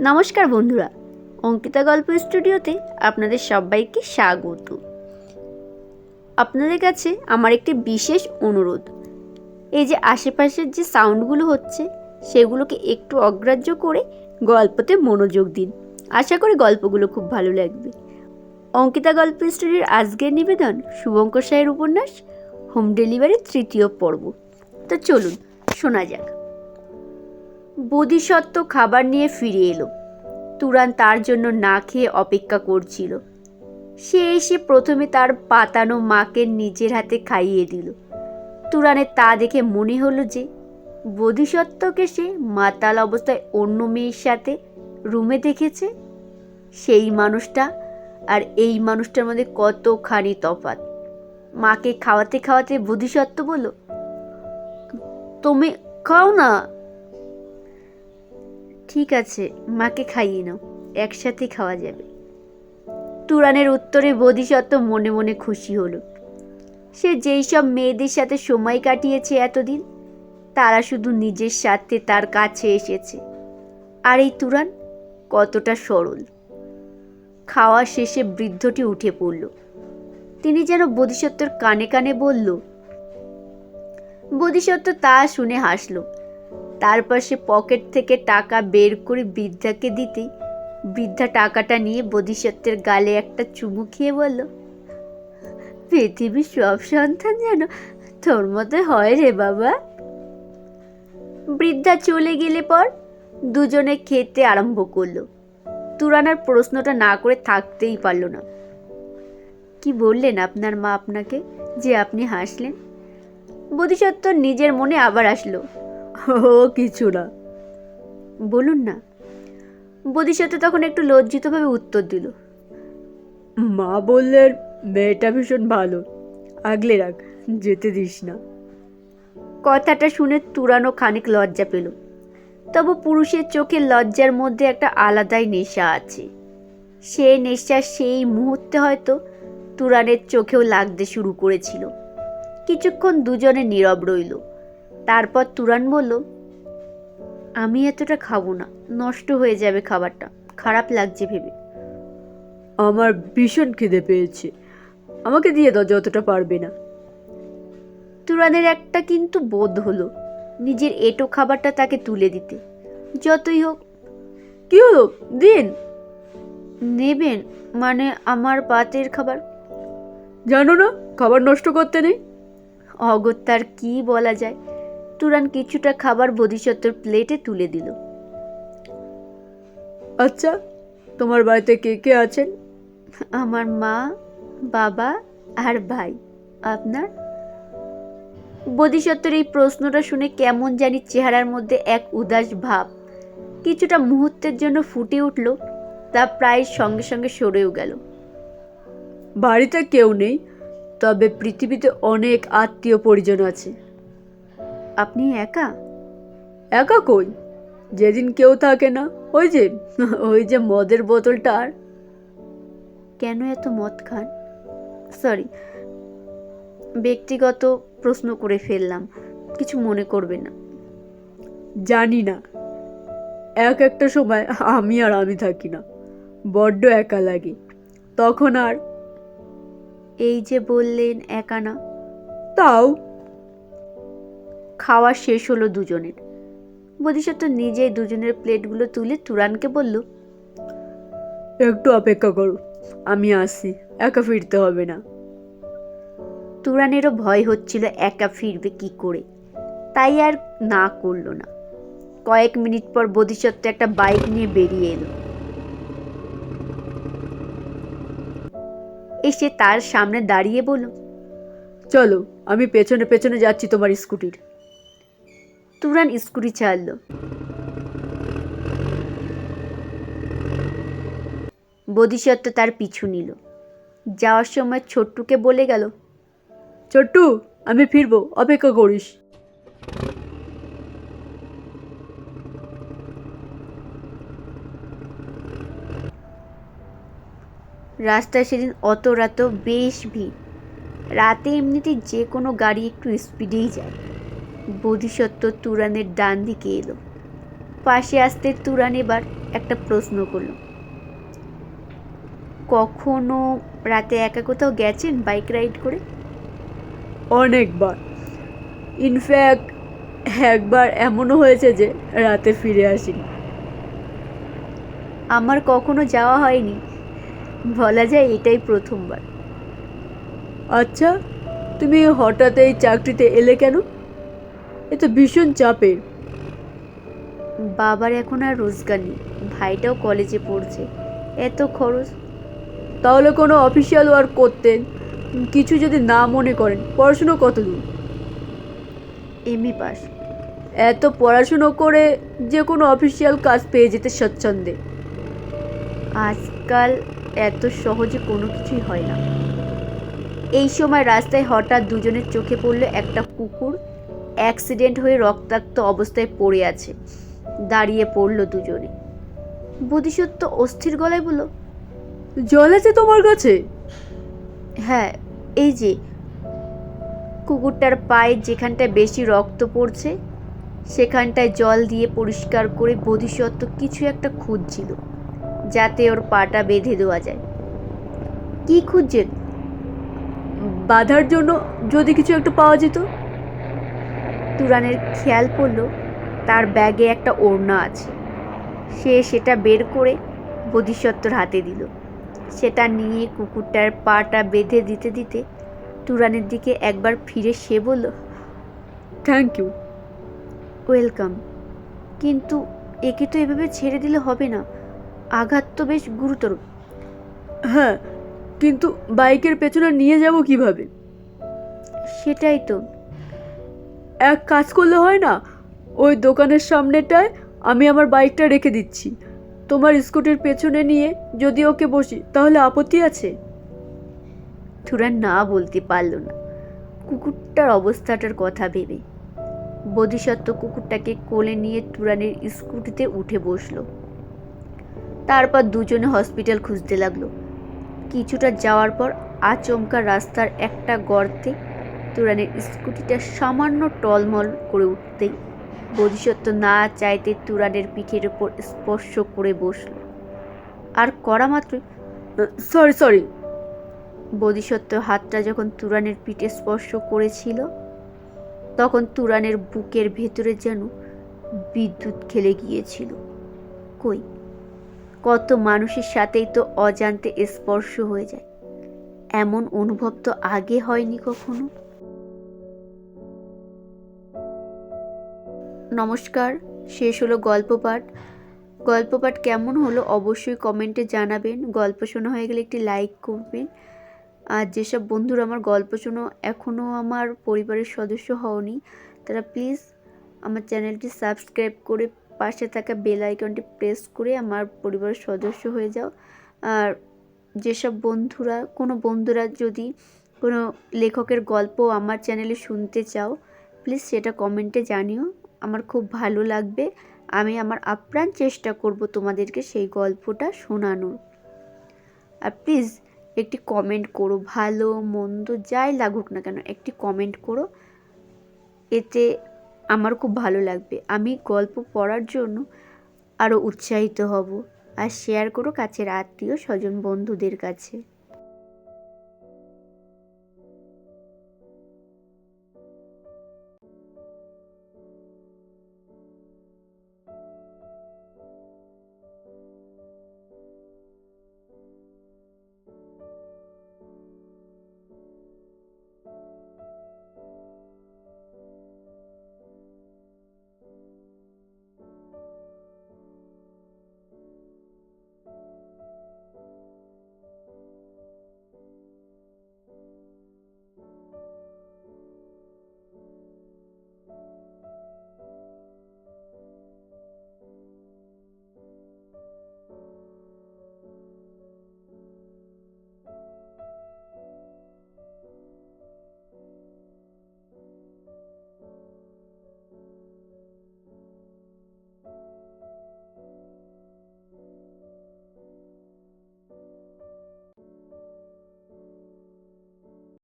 নমস্কার বন্ধুরা, অঙ্কিতা গল্প স্টুডিওতে আপনাদের সবাইকে স্বাগত। আপনাদের কাছে আমার একটি বিশেষ অনুরোধ, এই যে আশেপাশের যে সাউন্ডগুলো হচ্ছে, সেগুলোকে একটু অগ্রাহ্য করে গল্পতে মনোযোগ দিন। আশা করি গল্পগুলো খুব ভালো লাগবে। অঙ্কিতা গল্প স্টুডিওর আজকের নিবেদন শুভঙ্কর সাহের উপন্যাস, হোম ডেলিভারির তৃতীয় পর্ব। তো চলুন, শোনা যাক। বোধিসত্ত্ব খাবার নিয়ে ফিরে এলো। তুরান তার জন্য না খেয়ে অপেক্ষা করছিল। সে এসে প্রথমে তার পাতানো মাকে নিজের হাতে খাইয়ে দিল। তুরানের তা দেখে মনে হলো যে, বোধিসত্ত্বকে সে মাতাল অবস্থায় অন্য মেয়ের সাথে রুমে দেখেছে। সেই মানুষটা আর এই মানুষটার মধ্যে কতখানি তফাৎ। মাকে খাওয়াতে খাওয়াতে বোধিসত্ত্ব বলল, তুমি খাও না ঠিক আছে, মাকে খাইয়ে নাও একসাথে খাওয়া যাবে। তুরানের উত্তরে বোধিসত্ত্ব মনে মনে খুশি হলো। সে যেই সব মেয়েদের সাথে সময় কাটিয়েছে এতদিন, তারা শুধু নিজের স্বার্থে তার কাছে এসেছে। আর এই তুরান কতটা সরল। খাওয়া শেষে বৃদ্ধটি উঠে পড়ল। তিনি যেন বোধিসত্ত্বর কানে কানে বলল, বোধিসত্ত্ব তা শুনে হাসলো। তারপর সে পকেট থেকে টাকা বের করে বৃদ্ধাকে দিতেই বৃদ্ধা টাকাটা নিয়ে বোধিসত্ত্বের গালে একটা চুমু খেয়ে বলল, পৃথিবীর সব সন্তান যেন তোর মতো হয় রে বাবা। বৃদ্ধা চলে গেলে পর দুজনে খেতে আরম্ভ করল। তুরানার প্রশ্নটা না করে থাকতেই পারল না। কি বললেন আপনার মা আপনাকে যে আপনি হাসলেন? বোধিসত্ত্ব নিজের মনে আবার আসলো ও কিছু না। বলুন না। বোধিসত্ত্ব তখন একটু লজ্জিতভাবে উত্তর দিল। মা বললেন মেয়েটা ভীষণ ভালো। আগলে রাখ যেতে দিস না। কথাটা শুনে তুরানো খানিক লজ্জা পেল। তবু পুরুষের চোখে লজ্জার মধ্যে একটা আলাদাই নেশা আছে। সেই নেশা সেই মুহূর্তে হয়তো তুরানের চোখেও লাগতে শুরু করেছিল। কিছুক্ষণ দুজনে নীরব রইল। তারপর তুরান বলল আমি এতটা খাব না নষ্ট হয়ে যাবে খাবারটা খারাপ লাগছে ভেবে। আমার ভীষণ খিদে পেয়েছে আমাকে দিয়ে দাও যতটা পারবে না। তুরানের একটা কিন্তু বোধ হলো নিজের এটো খাবারটা তাকে তুলে দিতে। যতই হোক। কি হলো? দিন। নেবেন মানে আমার পাতের খাবার? জানো না খাবার নষ্ট করতে নেই? অগত্যার কি বলা যায়। তুরান কিছুটা খাবার বোধিসত্ত্বর প্লেটে তুলে দিল। আচ্ছা তোমার বাড়িতে কে কে আছেন? আমার মা বাবা আর ভাই। আপনার? বোধিসত্ত্বর এই প্রশ্নটা শুনে কেমন জানি চেহারার মধ্যে এক উদাস ভাব। কিছুটা মুহূর্তের জন্য ফুটে উঠল তা প্রায় সঙ্গে সঙ্গে সরেও গেল। বাড়িতে কেউ নেই তবে পৃথিবীতে অনেক আত্মীয় পরিজন আছে। আপনি একা? একা কই? যেদিন কেউ থাকে না ওই যে ওই যে মদের বোতলটা আর। কেন এত মদ খান? সরি ব্যক্তিগত প্রশ্ন করে ফেললাম কিছু মনে করবে না। জানি না এক একটা সময় আমি আর আমি থাকি না বড্ড একা লাগে তখন আর। এই যে বললেন একা না? তাও খাওয়া শেষ হলো দুজনের। বোধিসত্ত্ব নিজেই দুজনের প্লেটগুলো তুলে তুরানকে বলল একটু অপেক্ষা করো আমি আসি একা ফিরতে হবে না। তুরানেরও ভয় হচ্ছিল একা ফিরবে কি করে। তাই আর না করল না। কয়েক মিনিট পর বোধিসত্ত্ব একটা বাইক নিয়ে বেরিয়ে এলো। এসে তার সামনে দাঁড়িয়ে বলল চলো আমি পেছনে পেছনে যাচ্ছি তোমার স্কুটির। তুরান স্কুটি চাললো। বোধিসত্ত্ব তার পিছু নিল। যাওয়ার সময় ছোট্টুকে বলে গেল, ছোট্টু, আমি ফিরবো, অপেক্ষা করিস। রাস্তায় সেদিন অত রাতেও বেশ ভিড়। রাতে এমনিতে যে কোনো গাড়ি একটু স্পিডেই যায়। বোধিসত্ত্ব তুরানের ডান দিকে এলো। পাশে আসতে তুরান এবার একটা প্রশ্ন করল। কখনো রাতে একা কোথাও গেছেন বাইক রাইড করে? অনেকবার। ইনফ্যাক্ট একবার এমনও হয়েছে যে রাতে ফিরে আসিনি। আমার কখনো যাওয়া হয়নি। বলা যায় এটাই প্রথমবার। আচ্ছা তুমি হঠাৎ এই চাকরিতে এলে কেন? এ তো ভীষণ চাপের। বাবার এখন আর রোজগার নেই। ভাইটাও কলেজে পড়ছে। এত খরচ। তাহলে কোনো অফিসিয়াল ওয়ার্ক করতেন? কিছু যদি না মনে করেন পড়াশুনো কত দূর? ME pass. এত পড়াশুনো করে যে কোনো অফিসিয়াল কাজ পেয়ে যেতে স্বচ্ছন্দে। আজকাল এত সহজে কোনো কিছুই হয় না। এই সময় রাস্তায় হঠাৎ দুজনের চোখে পড়ল একটা কুকুর। অ্যাক্সিডেন্ট হয়ে রক্তাক্ত অবস্থায় পড়ে আছে। দাঁড়িয়ে পড়ল দুজনে। বোধিসত্ত্ব অস্থির গলায় বলল জল আছে তোমার কাছে? হ্যাঁ এই যে কুকুরটার পায়ে যেখানটায় বেশি রক্ত পড়ছে সেখানটায় জল দিয়ে পরিষ্কার করে বোধিসত্ত্ব কিছু একটা খুঁজছিল যাতে ওর পাটা বেঁধে দেওয়া যায়। কি খুঁজছেন? বাধার জন্য যদি কিছু একটা পাওয়া যেত? তুরানের খেয়াল পড়ল তার ব্যাগে একটা ওড়না আছে। সে সেটা বের করে বোধিসত্ত্বর হাতে দিল। সেটা নিয়ে কুকুরটার পাটা বেঁধে দিতে দিতে তুরানের দিকে একবার ফিরে সে বলল থ্যাংক ইউ ওয়েলকাম কিন্তু একে তো এভাবে ছেড়ে দিলে হবে না। আঘাত তো বেশ গুরুতর। হ্যাঁ কিন্তু বাইকের পেছনে নিয়ে যাব কীভাবে? সেটাই তো। এক কাজ করলে হয় না? ওই দোকানের সামনেটায় আমি আমার বাইকটা রেখে দিচ্ছি। তোমার স্কুটির পেছনে নিয়ে যদি ওকে বসি, তাহলে আপত্তি আছে? তুরান না বলতে পারল না। কুকুরটার অবস্থাটার কথা ভেবে। বোধিসত্ত্ব কুকুরটাকে কোলে নিয়ে তুরানের স্কুটিতে উঠে বসল। তারপর দুজনে হসপিটাল খুঁজতে লাগল। কিছুটা যাওয়ার পর আচমকা রাস্তার একটা গর্তে তুরানের স্কুটিটা সামান্য টলমল করে উঠতেই বোধিসত্ত্ব না চাইতে তুরানের পিঠের উপর স্পর্শ করে বসল। আর করা মাত্র সরি সরি বোধিসত্ত্ব হাতটা যখন তুরানের পিঠে স্পর্শ করেছিল, তখন তুরানের বুকের ভেতরে যেন বিদ্যুৎ খেলে গিয়েছিল। কই, কত মানুষের সাথেই তো অজান্তে স্পর্শ হয়ে যায়। এমন অনুভব তো আগে হয়নি কখনো। নমস্কার, শেষ হলো গল্প পাঠ গল্প পাঠ কেমন হলো অবশ্যই কমেন্টে জানাবেন। গল্প শোনা হয়ে গেলে একটি লাইক করবেন। আর যেসব বন্ধুরা আমার গল্প শোনো এখনও আমার পরিবারের সদস্য হওনি, তারা প্লিজ আমার চ্যানেলটি সাবস্ক্রাইব করে পাশে থাকা বেল আইকনটি প্রেস করে আমার পরিবারের সদস্য হয়ে যাও। আর যেসব বন্ধুরা, কোনো বন্ধুরা যদি কোনো লেখকের গল্প আমার চ্যানেলে শুনতে চাও, প্লিজ সেটা কমেন্টে জানিও। আমার খুব ভালো লাগবে। আমি আমার আপ্রাণ চেষ্টা করব তোমাদেরকে সেই গল্পটা শোনানোর। আর প্লিজ একটি কমেন্ট করো, ভালো, মন্দ, যাই লাগুক না কেন, একটি কমেন্ট করো। এতে আমার খুব ভালো লাগবে। আমি গল্প পড়ার জন্য আরও উৎসাহিত হব। আর শেয়ার করো কাছের আত্মীয়, স্বজন, বন্ধুদের কাছে।